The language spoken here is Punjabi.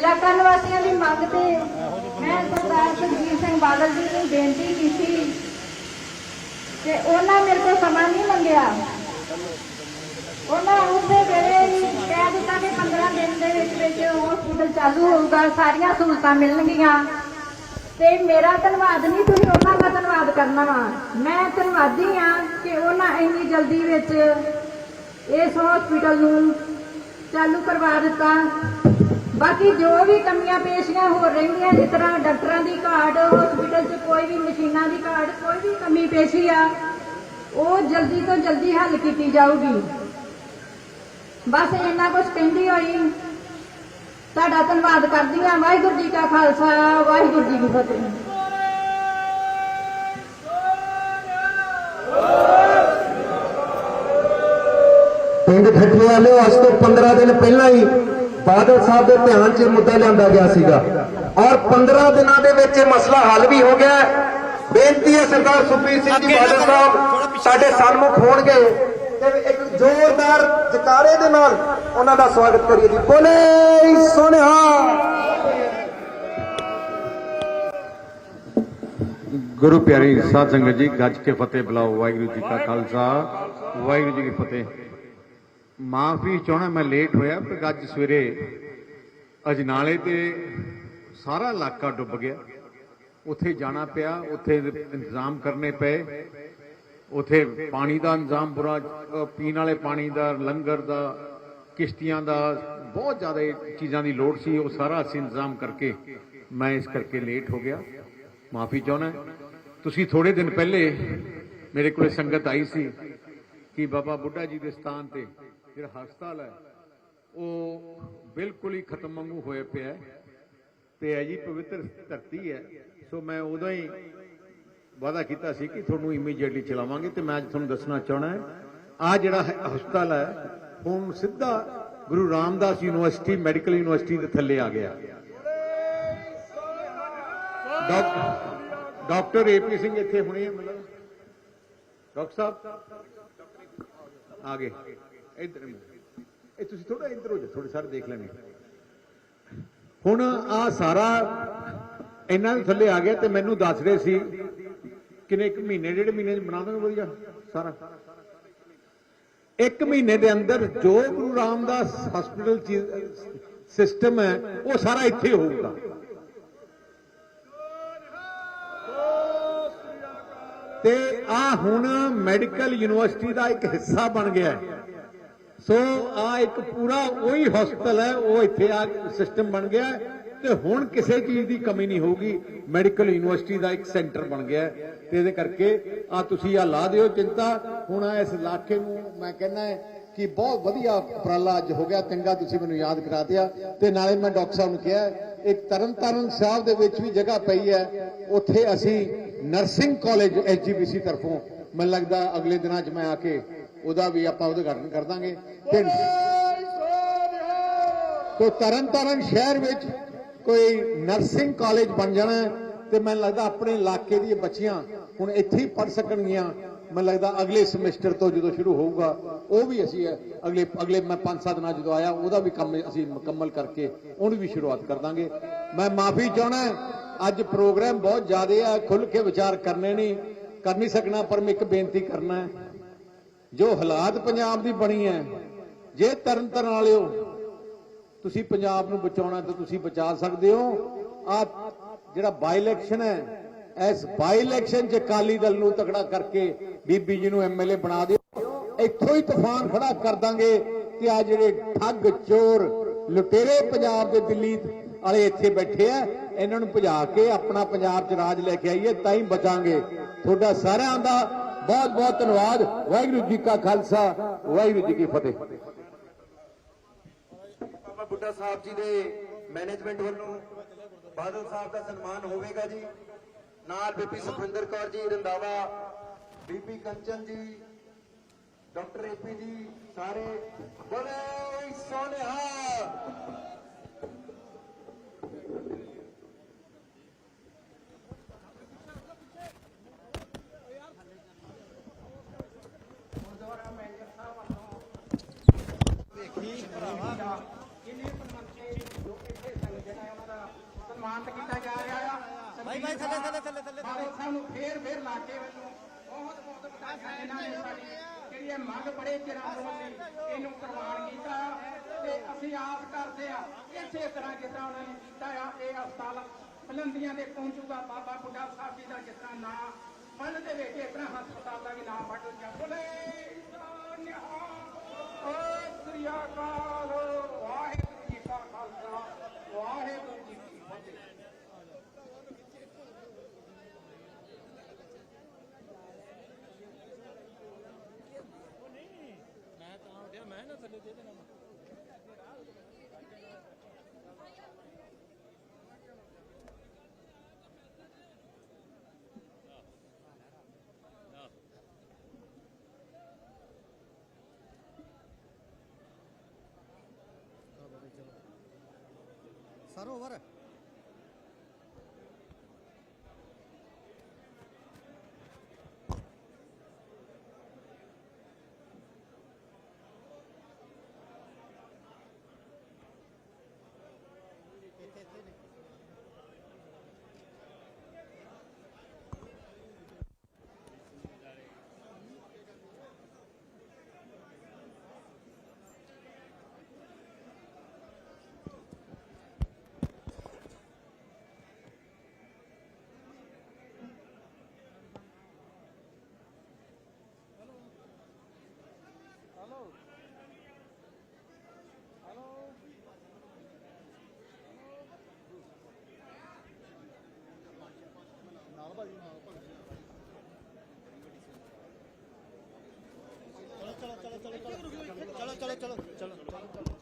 ਇਲਾਕਾ ਨਿਵਾਸੀਆਂ ਦੀ ਮੰਗ ਤੇ ਮੈਂ ਸਰਦਾਰ ਸੁਖਜੀਤ ਸਿੰਘ ਬਾਦਲ ਜੀ ਨੂੰ ਬੇਨਤੀ ਕੀਤੀ ਤੇ ਉਹਨਾਂ ਮੇਰੇ ਕੋਲ ਸਮਾਂ ਨਹੀਂ ਮੰਗਿਆ। ਉਹਨਾਂ ਉਸੇ ਵੇਲੇ ਹੀ ਕਹਿ ਦਿੱਤਾ ਕਿ 15 ਦਿਨ ਦੇ ਵਿੱਚ ਵਿੱਚ ਹਸਪੀਟਲ ਚਾਲੂ ਹੋਊਗਾ, ਸਾਰੀਆਂ ਸਹੂਲਤਾਂ ਮਿਲਣਗੀਆਂ। ਤੇ ਮੇਰਾ ਧੰਨਵਾਦ ਨਹੀਂ, ਤੁਸੀਂ ਉਹਨਾਂ ਦਾ ਧੰਨਵਾਦ ਕਰਨਾ ਵਾ। ਮੈਂ ਧੰਨਵਾਦੀ ਆ ਕਿ ਉਹਨਾਂ ਇੰਨੀ ਜਲਦੀ ਵਿੱਚ ਇਸ ਹਸਪੀਟਲ ਨੂੰ ਚਾਲੂ ਕਰਵਾ ਦਿੱਤਾ। ਬਾਕੀ ਜੋ ਵੀ ਕਮੀਆਂ ਪੇਸ਼ੀਆਂ ਹੋ ਰਹੀਆਂ ਜਿਸ ਤਰ੍ਹਾਂ ਡਾਕਟਰਾਂ ਦੀ ਘਾਟ ਹਸਪੀਟਲ 'ਚ ਕੋਈ ਵੀ ਮਸ਼ੀਨਾਂ ਦੀ ਘਾਟ, ਕੋਈ ਵੀ ਕਮੀ ਪੇਸ਼ੀ ਆ, ਉਹ ਜਲਦੀ ਤੋਂ ਜਲਦੀ ਹੱਲ ਕੀਤੀ ਜਾਊਗੀ। ਬਸ ਇੰਨਾ ਕੁਝ ਕਹਿੰਦੀ ਹੋਈ, ਤੁਹਾਡਾ ਧੰਨਵਾਦ ਕਰਦੀ ਹਾਂ। ਵਾਹਿਗੁਰੂ ਜੀ ਕਾ ਖਾਲਸਾ, ਵਾਹਿਗੁਰੂ ਜੀ ਕੀ ਫਤਿਹ। ਪਿੰਡ ਠੱਠੀ ਵਾਲੇ ਅੱਜ ਤੋਂ 15 ਦਿਨ ਪਹਿਲਾਂ ਹੀ ਬਾਦਲ ਸਾਹਿਬ ਦੇ ਧਿਆਨ 'ਚ ਇਹ ਮੁੱਦਾ ਲਿਆਂਦਾ ਗਿਆ ਸੀਗਾ। ਔਰ 15 ਦਿਨਾਂ ਦੇ ਵਿੱਚ ਇਹ ਮਸਲਾ ਹੱਲ ਵੀ ਹੋ ਗਿਆ। ਬੇਨਤੀ ਹੈ ਸਰਦਾਰ ਸੁਖਬੀਰ ਸਿੰਘ ਜੀ ਬਾਦਲ ਸਾਹਿਬ ਸਾਡੇ ਸਨਮੁਖ ਹੋਣਗੇ। ਤੇ ਇੱਕ ਜ਼ੋਰਦਾਰ ਜਕਾਰੇ ਦੇ ਨਾਲ ਉਹਨਾਂ ਦਾ ਸਵਾਗਤ ਕਰੀਏ ਜੀ। ਬੋਲੇ ਸੋਨਿਹਾ ਗੁਰੂ ਪਿਆਰੀ ਸਾਧ ਸੰਗਤ ਜੀ ਗੱਜ ਕੇ ਫਤਿਹ ਬੁਲਾਓ। ਵਾਹਿਗੁਰੂ ਜੀ ਕਾ ਖਾਲਸਾ ਵਾਹਿਗੁਰੂ ਜੀ ਕੀ ਫਤਿਹ। ਮਾਫੀ ਚਾਹਣਾ ਮੈਂ ਲੇਟ ਹੋਇਆ, ਪਰ ਅੱਜ ਸਵੇਰੇ ਅਜਨਾਲੇ ਤੇ ਸਾਰਾ ਇਲਾਕਾ ਡੁੱਬ ਗਿਆ। ਉੱਥੇ ਜਾਣਾ ਪਿਆ, ਉੱਥੇ ਇੰਤਜ਼ਾਮ ਕਰਨੇ ਪਏ। ਉੱਥੇ ਪਾਣੀ ਦਾ ਇੰਤਜ਼ਾਮ ਬੁਰਾ ਪੀਣ ਵਾਲੇ ਪਾਣੀ ਦਾ, ਲੰਗਰ ਦਾ, ਕਿਸ਼ਤੀਆਂ ਦਾ, ਬਹੁਤ ਜ਼ਿਆਦਾ ਚੀਜ਼ਾਂ ਦੀ ਲੋੜ ਸੀ, ਉਹ ਸਾਰਾ ਅਸੀਂ ਇੰਤਜ਼ਾਮ ਕਰਕੇ ਮੈਂ ਇਸ ਕਰਕੇ ਲੇਟ ਹੋ ਗਿਆ। ਮਾਫੀ ਚਾਹੁੰਦਾ ਤੁਸੀਂ ਥੋੜੇ ਦਿਨ ਪਹਿਲੇ ਮੇਰੇ ਕੋਲੇ ਸੰਗਤ ਆਈ ਸੀ ਕਿ ਬਾਬਾ ਬੁੱਢਾ ਜੀ ਦੇ ਸਥਾਨ ਤੇ ਜਿਹੜਾ ਹਸਪਤਾਲ ਹੈ। ਉਹ ਬਿਲਕੁਲ ਹੀ ਖਤਮ ਵਾਂਗੂ ਹੋਇਆ ਪਿਆ ਤੇ ਹੈ ਜੀ ਪਵਿੱਤਰ ਧਰਤੀ ਹੈ। ਸੋ ਮੈਂ ਉਦੋਂ ਹੀ ਵਾਅਦਾ ਕੀਤਾ ਸੀ ਕਿ ਤੁਹਾਨੂੰ ਇਮੀਡੀਏਟਲੀ ਚਲਾਵਾਂਗੇ ਤੇ ਮੈਂ ਅੱਜ ਤੁਹਾਨੂੰ ਦੱਸਣਾ ਚਾਹਣਾ ਹੈ। ਆ ਜਿਹੜਾ ਹਸਪਤਾਲ ਹੈ, ਹੁਣ ਸਿੱਧਾ Guru Ramdas university, medical university ਦੇ ਥੱਲੇ ਆ ਗਿਆ। ਡਾਕ- ਡਾਕਟਰ ਏਪੀ ਸਿੰਘ ਇੱਥੇ ਹੁਣੇ ਆ, ਮਤਲਬ। ਡਾਕਟਰ ਸਾਹਿਬ, ਆ ਗਏ। ਇੱਧਰ ਇਹ ਤੁਸੀਂ ਥੋੜਾ ਇੱਧਰ ਹੋ ਜਾਓ ਥੋੜੇ ਸਾਰੇ ਦੇਖ ਲੈਣੇ। ਹੁਣ ਆ ਸਾਰਾ ਇਹਨਾਂ ਦੇ ਥੱਲੇ ਆ ਗਿਆ ਤੇ ਮੈਨੂੰ ਦੱਸ ਰਹੇ ਸੀ, ਕਿਨੇ ਇੱਕ ਮਹੀਨੇ, ਡੇਢ ਮਹੀਨੇ ਚ ਬਣਾ ਦੋਗੇ ਵਧੀਆ, ਸਾਰਾ। ਇੱਕ ਮਹੀਨੇ ਦੇ ਅੰਦਰ ਜੋ ਗੁਰੂ ਰਾਮਦਾਸ ਹਸਪੀਟਲ ਸਿਸਟਮ ਹੈ, ਉਹ ਸਾਰਾ ਇੱਥੇ ਹੋਊਗਾ। ਤੇ ਆ ਹੁਣ ਮੈਡੀਕਲ ਯੂਨੀਵਰਸਿਟੀ ਦਾ ਇੱਕ ਹਿੱਸਾ ਬਣ ਗਿਆ ਹੈ। ਸੋ ਆ ਇੱਕ ਪੂਰਾ ਉਹੀ ਹਸਪਤਾਲ ਹੈ, ਉਹ ਇੱਥੇ ਆ ਸਿਸਟਮ ਬਣ ਗਿਆ ਤੇ ਹੁਣ ਕਿਸੇ ਚੀਜ਼ ਦੀ ਕਮੀ ਨਹੀਂ ਹੋਊਗੀ। ਮੈਡੀਕਲ ਯੂਨੀਵਰਸਿਟੀ ਦਾ ਇੱਕ ਸੈਂਟਰ ਬਣ ਗਿਆ ਤੇ ਇਹਦੇ ਕਰਕੇ ਆ ਤੁਸੀਂ ਆ ਲਾ ਦਿਓ ਚਿੰਤਾ। ਹੁਣ ਆ ਇਸ ਇਲਾਕੇ ਨੂੰ ਮੈਂ ਕਹਿੰਦਾ ਕਿ ਬਹੁਤ ਵਧੀਆ ਉਪਰਾਲਾ ਅੱਜ ਹੋ ਗਿਆ, ਚੰਗਾ ਤੁਸੀਂ ਮੈਨੂੰ ਯਾਦ ਕਰਾ ਦਿਆ ਤੇ ਨਾਲੇ ਮੈਂ ਡਾਕਟਰ ਸਾਹਿਬ ਨੂੰ ਕਿਹਾ ਇੱਕ ਤਰਨਤਾਰਨ ਸਾਹਿਬ ਦੇ ਵਿੱਚ ਵੀ ਜਗ੍ਹਾ ਪਈ ਹੈ, ਉੱਥੇ ਅਸੀਂ ਨਰਸਿੰਗ ਕਾਲਜ ਐਸਜੀਬੀਸੀ ਤਰਫੋਂ, ਮੈਨੂੰ ਲੱਗਦਾ ਅਗਲੇ ਦਿਨਾਂ 'ਚ ਮੈਂ ਆ ਕੇ ਉਹਦਾ ਵੀ ਆਪਾਂ ਉਦਘਾਟਨ ਕਰ ਦਾਂਗੇ। ਤੇ ਤੋ ਤਰਨਤਾਰਨ ਸ਼ਹਿਰ ਵਿੱਚ ਕੋਈ ਨਰਸਿੰਗ ਕਾਲਜ ਬਣ ਜਾਣਾ ਤੇ ਮੈਨੂੰ ਲੱਗਦਾ ਆਪਣੇ ਇਲਾਕੇ ਦੀਆਂ ਬੱਚੀਆਂ ਹੁਣ ਇੱਥੇ ਹੀ ਪੜ ਸਕਣਗੀਆਂ। ਮੈਨੂੰ ਲੱਗਦਾ ਅਗਲੇ ਸਮੈਸਟਰ ਤੋਂ ਜਦੋਂ ਸ਼ੁਰੂ ਹੋਊਗਾ, ਉਹ ਵੀ ਅਸੀਂ ਅਗਲੇ ਅਗਲੇ ਮੈਂ 5-7 ਦਿਨਾਂ ਜਦੋਂ ਆਇਆ, ਉਹਦਾ ਵੀ ਕੰਮ ਅਸੀਂ ਮੁਕੰਮਲ ਕਰਕੇ ਉਹਨੂੰ ਵੀ ਸ਼ੁਰੂਆਤ ਕਰ ਦਾਂਗੇ। ਮੈਂ ਮਾਫੀ ਚਾਹਣਾ ਅੱਜ ਪ੍ਰੋਗਰਾਮ ਬਹੁਤ ਜ਼ਿਆਦਾ ਆ ਖੁੱਲ ਕੇ ਵਿਚਾਰ ਕਰਨੇ ਨਹੀਂ, ਕਰ ਨਹੀਂ ਸਕਣਾ, ਪਰ ਮੈਂ ਇੱਕ ਬੇਨਤੀ ਕਰਨਾ ਹੈ ਜੋ ਹਾਲਾਤ ਪੰਜਾਬ ਦੀ ਬਣੀ ਹੈ, ਜੇ ਤਰਨ ਤਰਨ ਵਾਲਿਓ, ਤੁਸੀਂ ਪੰਜਾਬ ਨੂੰ ਬਚਾਉਣਾ ਤਾਂ ਤੁਸੀਂ ਬਚਾ ਸਕਦੇ ਹੋ। ਆ ਜਿਹੜਾ ਬਾਈ ਇਲੈਕਸ਼ਨ ਹੈ, ਇਸ ਬਾਈ ਇਲੈਕਸ਼ਨ 'ਚ ਅਕਾਲੀ ਦਲ ਨੂੰ ਤਕੜਾ ਕਰਕੇ ਬੀਬੀ ਜੀ ਨੂੰ ਐਮਐਲਏ ਬਣਾ ਦਿਓ। ਇੱਥੋਂ ਹੀ ਤੂਫਾਨ ਖੜਾ ਕਰ ਦਾਂਗੇ ਕਿ ਆ ਜਿਹੜੇ ਠੱਗ, ਚੋਰ, ਲੁਟੇਰੇ ਪੰਜਾਬ ਦੇ ਦਿੱਲੀ ਵਾਲੇ ਇੱਥੇ ਬੈਠੇ ਆ, ਇਹਨਾਂ ਨੂੰ ਭਜਾ ਕੇ ਆਪਣਾ ਪੰਜਾਬ 'ਚ ਰਾਜ ਲੈ ਕੇ ਆਈਏ, ਤਾਂ ਹੀ ਬਚਾਂਗੇ। ਤੁਹਾਡਾ ਸਾਰਿਆਂ ਦਾ ਬਹੁਤ ਬਹੁਤ ਧੰਨਵਾਦ। ਵਾਹਿਗੁਰੂ ਜੀ ਕਾ ਖਾਲਸਾ, ਵਾਹਿਗੁਰੂ ਜੀ ਕੀ ਫਤਿਹ। ਬਾਬਾ ਬੁੱਢਾ ਸਾਹਿਬ ਜੀ ਦੇ ਮੈਨੇਜਮੈਂਟ ਵੱਲੋਂ ਬਾਦਲ ਸਾਹਿਬ ਦਾ ਸਨਮਾਨ ਹੋਵੇਗਾ ਜੀ। ਨਾਲ ਬੀਬੀ ਸੁਖਵਿੰਦਰ ਕੌਰ ਜੀ ਰੰਦਾਵਾ ਬੀਬੀ ਕੰਚਨ ਜੀ, ਡਾਕਟਰ ਏਪੀ ਜੀ, ਸਾਰੇ ਬੋਲੇ ਸੋਨਿਹਾ ਸਨਮਾਨਿਤ ਕੀਤਾ ਜਾ ਰਿਹਾ ਆ। ਬਾਈ, ਬਾਈ, ਥੱਲੇ, ਥੱਲੇ, ਥੱਲੇ, ਥੱਲੇ, ਬਾਦਲ ਸਾਹਿਬ ਨੂੰ ਫੇਰ ਫੇਰ ਇਲਾਕੇ ਵੱਲੋਂ ਬਹੁਤ ਬਹੁਤ ਵਧਾਈਆਂ ਇਹਨਾਂ ਨੇ ਸਾਡੀ ਜਿਹੜੀ ਇਹ ਮੰਗ ਬੜੇ ਚਿਰਾਂ ਤੋਂ ਸੀ ਇਹਨੂੰ ਪ੍ਰਵਾਨ ਕੀਤਾ ਤੇ ਅਸੀਂ ਆਸ ਕਰਦੇ ਆ। ਇਸੇ ਤਰ੍ਹਾਂ ਜਿਸ ਤਰ੍ਹਾਂ ਉਹਨਾਂ ਨੇ ਕੀਤਾ ਆ ਇਹ ਹਸਪਤਾਲ ਬਲੰਦੀਆਂ ਦੇ ਪਹੁੰਚੂਗਾ ਬਾਬਾ ਬੁੱਢਾ ਸਾਹਿਬ ਜੀ ਦਾ ਜਿਸ ਤਰ੍ਹਾਂ ਨਾਂ ਮਨ ਦੇ ਵਿੱਚ ਇਸ ਤਰ੍ਹਾਂ ਹਸਪਤਾਲ ਦਾ ਵੀ ਨਾਮ ਬਦਲ ਗਿਆ ਬੋਲੇ! दे देना सर ओवर है ਨਾਲ ਭਾਜੀ ਨਾਲ ਭਾਜੀ ਚਲੋ ਚਲੋ ਚਲੋ ਚਲੋ ਚਲੋ ਚਲੋ ਚਲੋ ਚਲੋ ਚਲੋ